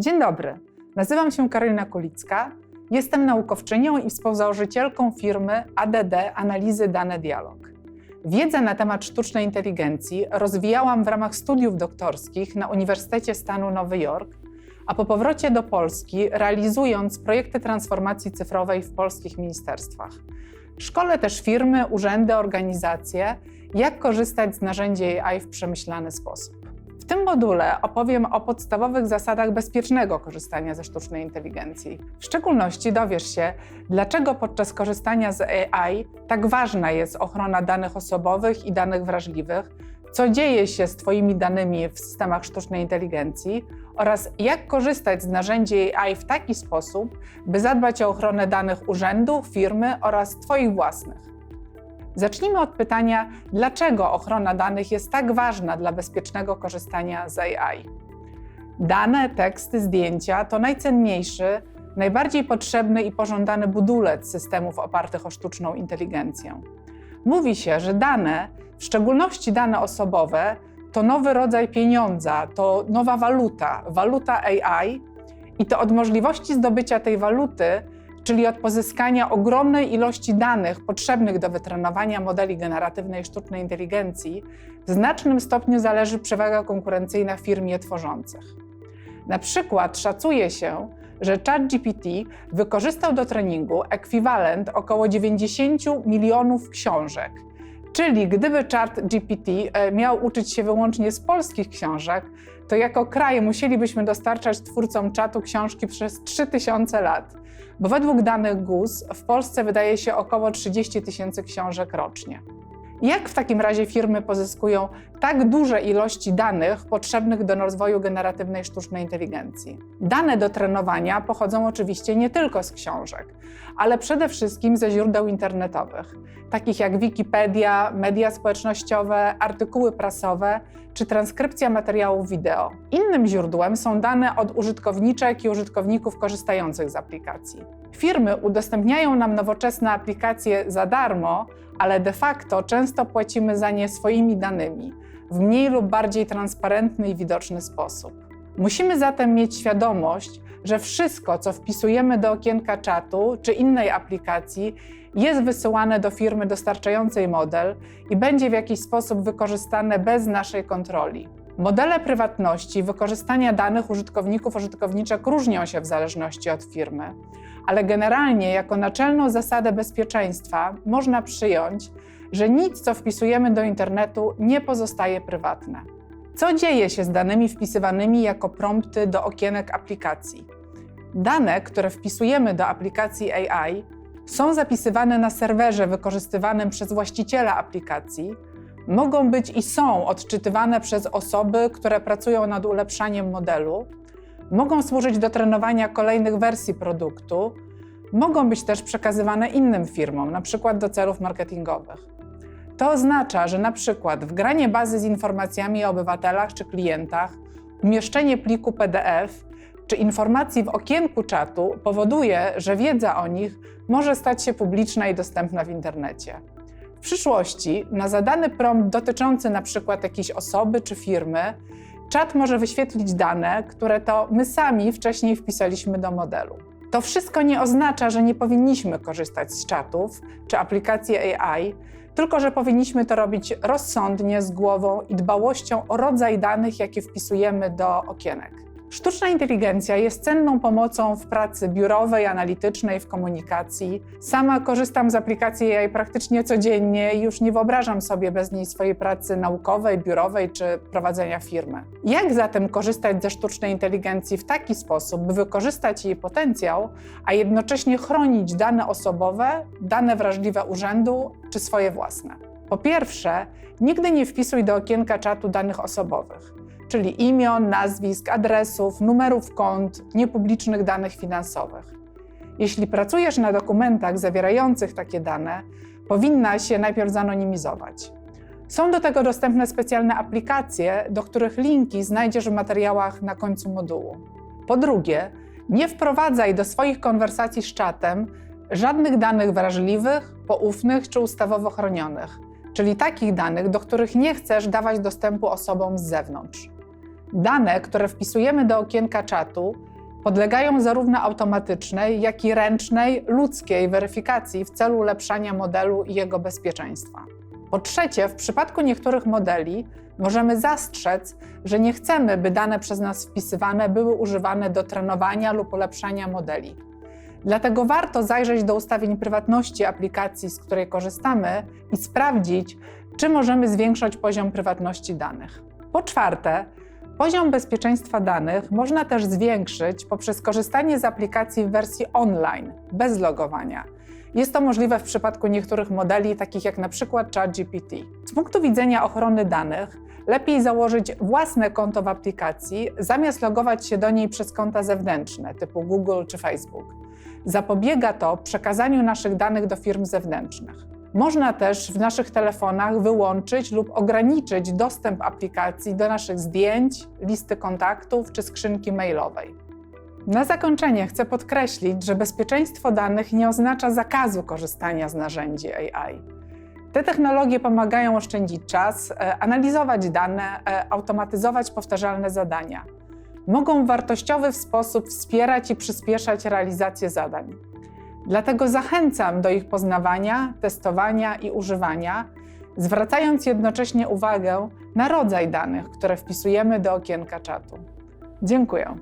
Dzień dobry, nazywam się Karolina Kulicka, jestem naukowczynią i współzałożycielką firmy ADD Analizy Dane Dialog. Wiedzę na temat sztucznej inteligencji rozwijałam w ramach studiów doktorskich na Uniwersytecie Stanu Nowy Jork, a po powrocie do Polski realizując projekty transformacji cyfrowej w polskich ministerstwach. Szkole też firmy, urzędy, organizacje, jak korzystać z narzędzi AI w przemyślany sposób. Tym module opowiem o podstawowych zasadach bezpiecznego korzystania ze sztucznej inteligencji. W szczególności dowiesz się, dlaczego podczas korzystania z AI tak ważna jest ochrona danych osobowych i danych wrażliwych, co dzieje się z Twoimi danymi w systemach sztucznej inteligencji oraz jak korzystać z narzędzi AI w taki sposób, by zadbać o ochronę danych urzędu, firmy oraz Twoich własnych. Zacznijmy od pytania, dlaczego ochrona danych jest tak ważna dla bezpiecznego korzystania z AI. Dane, teksty, zdjęcia to najcenniejszy, najbardziej potrzebny i pożądany budulec systemów opartych o sztuczną inteligencję. Mówi się, że dane, w szczególności dane osobowe, to nowy rodzaj pieniądza, to nowa waluta, waluta AI, i to od możliwości zdobycia tej waluty czyli od pozyskania ogromnej ilości danych potrzebnych do wytrenowania modeli generatywnej sztucznej inteligencji, w znacznym stopniu zależy przewaga konkurencyjna firm je tworzących. Na przykład szacuje się, że ChatGPT wykorzystał do treningu ekwiwalent około 90 milionów książek. Czyli gdyby ChatGPT e, miał uczyć się wyłącznie z polskich książek, to jako kraj musielibyśmy dostarczać twórcom czatu książki przez 3000 lat bo według danych GUS w Polsce wydaje się około 30 tysięcy książek rocznie. Jak w takim razie firmy pozyskują tak duże ilości danych potrzebnych do rozwoju generatywnej sztucznej inteligencji? Dane do trenowania pochodzą oczywiście nie tylko z książek, ale przede wszystkim ze źródeł internetowych, takich jak Wikipedia, media społecznościowe, artykuły prasowe czy transkrypcja materiałów wideo. Innym źródłem są dane od użytkowniczek i użytkowników korzystających z aplikacji. Firmy udostępniają nam nowoczesne aplikacje za darmo, ale de facto często płacimy za nie swoimi danymi w mniej lub bardziej transparentny i widoczny sposób. Musimy zatem mieć świadomość, że wszystko, co wpisujemy do okienka czatu czy innej aplikacji, jest wysyłane do firmy dostarczającej model i będzie w jakiś sposób wykorzystane bez naszej kontroli. Modele prywatności wykorzystania danych użytkowników użytkowniczek różnią się w zależności od firmy, ale generalnie jako naczelną zasadę bezpieczeństwa można przyjąć, że nic, co wpisujemy do internetu, nie pozostaje prywatne. Co dzieje się z danymi wpisywanymi jako prompty do okienek aplikacji? Dane, które wpisujemy do aplikacji AI, są zapisywane na serwerze wykorzystywanym przez właściciela aplikacji, mogą być i są odczytywane przez osoby, które pracują nad ulepszaniem modelu, mogą służyć do trenowania kolejnych wersji produktu, mogą być też przekazywane innym firmom, na przykład do celów marketingowych. To oznacza, że na przykład wgranie bazy z informacjami o obywatelach czy klientach, umieszczenie pliku PDF czy informacji w okienku czatu powoduje, że wiedza o nich może stać się publiczna i dostępna w internecie. W przyszłości na zadany prompt dotyczący na przykład jakiejś osoby czy firmy, czat może wyświetlić dane, które to my sami wcześniej wpisaliśmy do modelu. To wszystko nie oznacza, że nie powinniśmy korzystać z czatów czy aplikacji AI, tylko że powinniśmy to robić rozsądnie, z głową i dbałością o rodzaj danych, jakie wpisujemy do okienek. Sztuczna inteligencja jest cenną pomocą w pracy biurowej, analitycznej, w komunikacji. Sama korzystam z aplikacji AI praktycznie codziennie i już nie wyobrażam sobie bez niej swojej pracy naukowej, biurowej czy prowadzenia firmy. Jak zatem korzystać ze sztucznej inteligencji w taki sposób, by wykorzystać jej potencjał, a jednocześnie chronić dane osobowe, dane wrażliwe urzędu czy swoje własne? Po pierwsze, nigdy nie wpisuj do okienka czatu danych osobowych czyli imion, nazwisk, adresów, numerów kont, niepublicznych danych finansowych. Jeśli pracujesz na dokumentach zawierających takie dane, powinnaś je najpierw zanonimizować. Są do tego dostępne specjalne aplikacje, do których linki znajdziesz w materiałach na końcu modułu. Po drugie, nie wprowadzaj do swoich konwersacji z czatem żadnych danych wrażliwych, poufnych czy ustawowo chronionych, czyli takich danych, do których nie chcesz dawać dostępu osobom z zewnątrz. Dane, które wpisujemy do okienka czatu, podlegają zarówno automatycznej, jak i ręcznej, ludzkiej weryfikacji w celu ulepszania modelu i jego bezpieczeństwa. Po trzecie, w przypadku niektórych modeli możemy zastrzec, że nie chcemy, by dane przez nas wpisywane były używane do trenowania lub ulepszania modeli. Dlatego warto zajrzeć do ustawień prywatności aplikacji, z której korzystamy i sprawdzić, czy możemy zwiększać poziom prywatności danych. Po czwarte, poziom bezpieczeństwa danych można też zwiększyć poprzez korzystanie z aplikacji w wersji online, bez logowania. Jest to możliwe w przypadku niektórych modeli, takich jak na przykład ChatGPT. Z punktu widzenia ochrony danych, lepiej założyć własne konto w aplikacji, zamiast logować się do niej przez konta zewnętrzne typu Google czy Facebook. Zapobiega to przekazaniu naszych danych do firm zewnętrznych. Można też w naszych telefonach wyłączyć lub ograniczyć dostęp aplikacji do naszych zdjęć, listy kontaktów czy skrzynki mailowej. Na zakończenie chcę podkreślić, że bezpieczeństwo danych nie oznacza zakazu korzystania z narzędzi AI. Te technologie pomagają oszczędzić czas, e, analizować dane, e, automatyzować powtarzalne zadania. Mogą w wartościowy sposób wspierać i przyspieszać realizację zadań. Dlatego zachęcam do ich poznawania, testowania i używania, zwracając jednocześnie uwagę na rodzaj danych, które wpisujemy do okienka czatu. Dziękuję.